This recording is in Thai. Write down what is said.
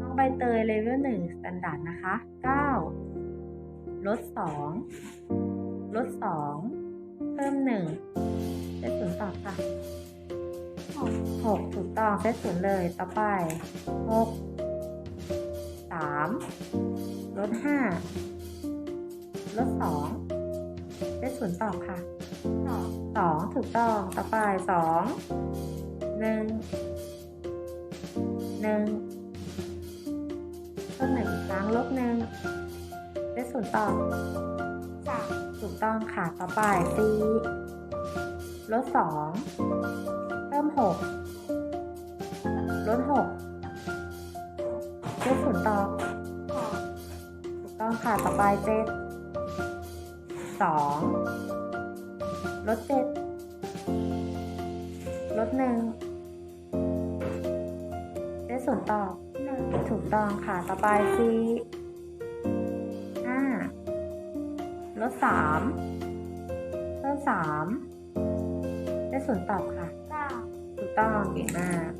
น้องใบเตยเลเวลหนึ่งสแตนดาร์ดนะคะ 9 ลด 2 ลด 2 เพิ่ม 1 เซตศูนย์ตอบค่ะ 6 ถูกต้องเซตศูนย์เลยต่อไป 6 3 ลด 5 ลด 2 เซตศูนย์ตอบค่ะ 2 ถูกต้องต่อไป 2 1 1 ลบหนึ่งได้ศูนย์ตอบสามถูกต้องค่ะ ต่อไปสี่ลดสองเพิ่มหกลดหกได้ศูนย์ตอบสองถูกต้องค่ะ ต่อไปเจ็ดสองลดเจ็ดลดหนึ่งได้ ส่วนย์ตอบหนึ่งถูกต้องค่ะ ต่อไปสี่ห้าลดสามเพิ่มสามได้ส่วนย์ตอบค่ะเก้าถูกต้องเก่งมาก